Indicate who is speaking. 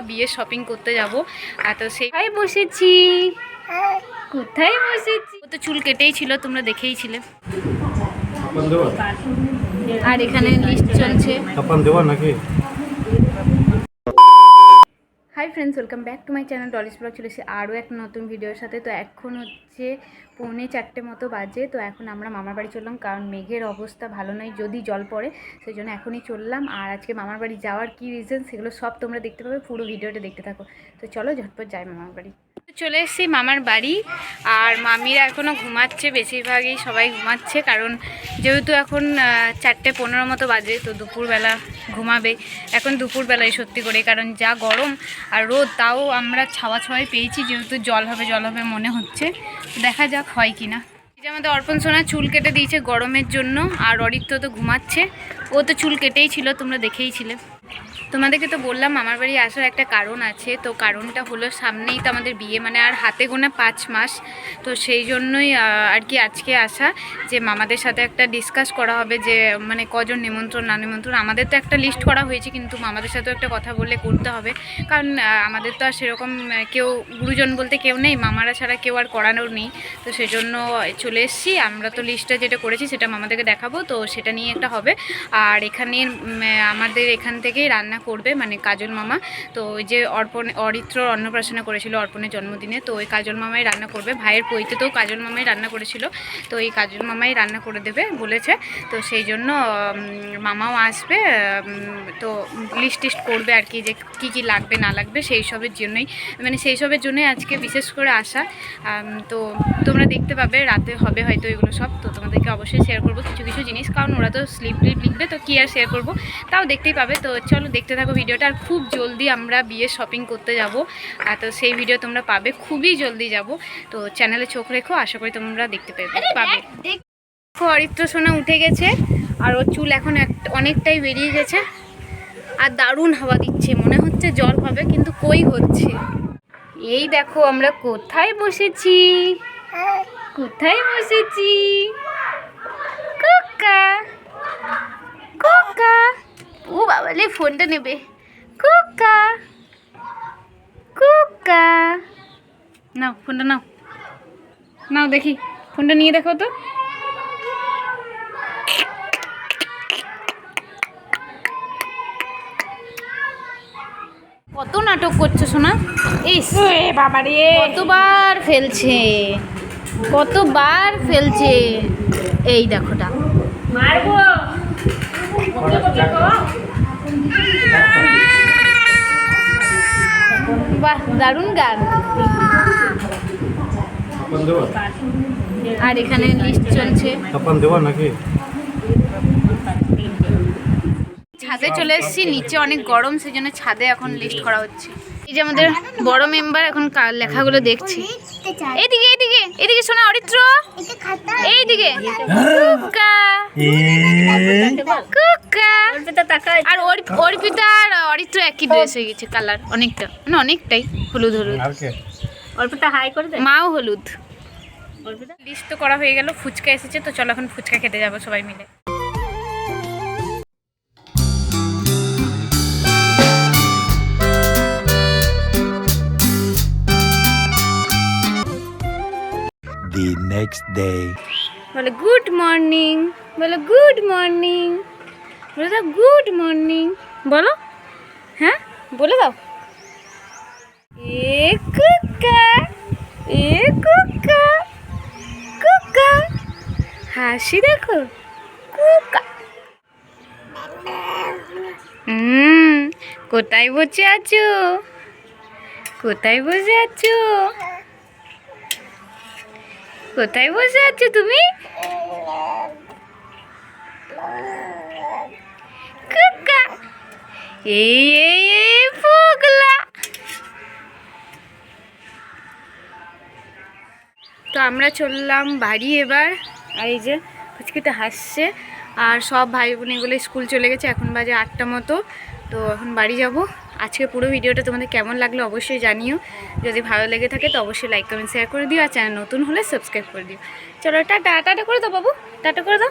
Speaker 1: বিয়ে শপিং করতে যাব। তো সেই বসেছি? হ্যাঁ। কোথায় বসেছি? ও তো চুল কেটেই ছিল তোমরা দেখেই ছিলে। আর এখানে লিস্ট চলছে।
Speaker 2: নাকি?
Speaker 1: Hi friends welcome back to my channel Dolly's blog চলে এসে আরও এক নতুন ভিডিওর সাথে। তো এখন হচ্ছে পৌনে চারটে মতো বাজে, তো এখন আমরা মামার বাড়ি চললাম, কারণ মেঘের অবস্থা ভালো নয়, যদি জল পড়ে, সেই জন্য এখনই চললাম। আর আজকে মামার বাড়ি যাওয়ার কী রিজন সেগুলো সব তোমরা দেখতে পাবে, পুরো ভিডিওটা দেখতে থাকো। তো চলো ঝটপট যাই মামার বাড়ি। চলে এসেছি মামার বাড়ি আর মামিরা এখনও ঘুমাচ্ছে, বেশিরভাগই সবাই ঘুমাচ্ছে কারণ যেহেতু এখন চারটে পনেরো মতো বাজে তো দুপুরবেলা ঘুমাবে। এখন দুপুরবেলায় সত্যি করে, কারণ যা গরম আর রোদ তাও আমরা ছাওয়া ছাওয়াই পেয়েছি, যেহেতু জল হবে জল হবে মনে হচ্ছে। দেখা যাক হয় কি না যে আমাদের অর্পণ সোনা চুল কেটে দিয়েছে গরমের জন্য, আর অরিত্র তো ঘুমাচ্ছে। ও তো চুল কেটেই ছিল, তোমরা দেখেই ছিলে। তোমাদেরকে তো বললাম, আমার বাড়ি আসার একটা কারণ আছে। তো কারণটা হলো সামনেই তো আমাদের বিয়ে মানে আর হাতে গোনা পাঁচ মাস। তো সেই জন্যই আর কি আজকে আসা, যে মামাদের সাথে একটা ডিসকাস করা হবে, যে মানে কজন নিমন্ত্রণ, না নিমন্ত্রণ। আমাদের তো একটা লিস্ট করা হয়েছে, কিন্তু মামাদের সাথেও একটা কথা বললে করতে হবে। কারণ আমাদের তো আর সেরকম কেউ গুরুজন বলতে কেউ নেই, মামারা ছাড়া কেউ আর করানোর নেই। তো সেজন্য চলে এসেছি। আমরা তো লিস্টটা যেটা করেছি সেটা মামাদেরকে দেখাবো। তো সেটা নিয়ে একটা হবে। আর এখানে আমাদের এখান থেকেই রান্না করবে মানে কাজল মামা। তো ওই যে অর্পণ, অরিত্র অন্নপ্রাশনা করেছিল অর্পণের জন্মদিনে। তো ওই কাজল মামাই রান্না করবে। ভাইয়ের পৈতেতেও কাজল মামাই রান্না করেছিল। তো এই কাজল মামাই রান্না করে দেবে বলেছে। তো সেই জন্য মামাও আসবে। তো লিস্ট টিস্ট করবে আর কি যে কী কী লাগবে, না লাগবে সেই সবের জন্যই। মানে সেই সবের জন্যই আজকে বিশেষ করে আসা। তো তোমরা দেখতে পাবে রাতে হবে হয়তো এগুলো সব তো তোমাদেরকে অবশ্যই শেয়ার করব কিছু কিছু জিনিস কারণ ওরা তো স্লিপ লিপ লিখবে তো কী আর শেয়ার করব? তাও দেখতেই পাবে তো চলো দেখতে থাকো ভিডিওটা আর খুব জলদি আমরা বিয়ে শপিং করতে যাব। আর তো সেই ভিডিও তোমরা পাবে খুবই জলদি যাব। তো চ্যানেলে চোখ রেখো আশা করি তোমরা দেখতে পাবে পাবে। দেখো। অরিত্র সোনা উঠে গেছে আর ওর চুল এখন এক- অনেকটাই বেরিয়ে গেছে। আর দারুণ হাওয়া দিচ্ছে মনে হচ্ছে জল হবে কিন্তু কই হচ্ছে? এই দেখো আমরা কোথায় বসেছি? কোথায় বসেছি? কোকা কোকা ও বাবা বাবালে ফোনটা নেবে। কোকা কোকা নাও ফোনটা নাও। নাও দেখি ফোনটা নিয়ে দেখো তো। কত নাটক করছ শোনা ইস বাবা রে কতবার ফেলছে। কতবার ফেলছে? এই দেখোটা বাহ দারুণ গান। আর এখানে লিস্ট চলছে। ছাদে চলে এসেছি নিচে অনেক গরম সেজন্য ছাদে এখন লিস্ট করা হচ্ছে। এই যে আমাদের বড় মেম্বার এখন কা- লেখাগুলো দেখছি। এইদিকে এইদিকে এদিকে শোনা অরিত্র। এইদিকে। কুকা। কুকা। আর অরি- অর্পিতা আর অরিত্র একই ড্রেস হয়ে গেছে কালার অনেকটা। মানে অনেকটাই হলুদ হলুদ।
Speaker 2: আর কে?
Speaker 3: অল্পটা হাই করে
Speaker 1: মাও হলুদ। লিস্ট তো করা হয়ে গেল ফুচকা এসেছে তো চলো এখন ফুচকা খেতে যাব সবাই মিলে।
Speaker 4: The next
Speaker 1: বলে গুড মর্নিং বলো গুড মর্নিং বলে, দাও গুড মর্নিং বলো। হ্যাঁ বলে দাও। এ কুকা এ কুকা কুকা। হাসি দেখো, কুকা। হুম, কোথায় বসে আছো? কোথায় বসে আছো? কোথায় বসে আছো তুমি? এই এই তো আমরা চললাম বাড়ি এবার। এই যে ফুচকিটা হাসছে। আর সব ভাই বোন এগুলো স্কুল চলে গেছে। এখন বাজে আটটা মতো। তো এখন বাড়ি যাব। আজকে পুরো ভিডিওটা তোমাদের কেমন লাগল অবশ্যই জানিও। যদি ভালো লেগে থাকে তো অবশ্যই লাইক কমেন্ট শেয়ার করে দিও। আর চ্যানেল নতুন হলে সাবস্ক্রাইব করে দিও। চলো, টাটা টাটা করে দাও বাবু। টাটা করে দাও।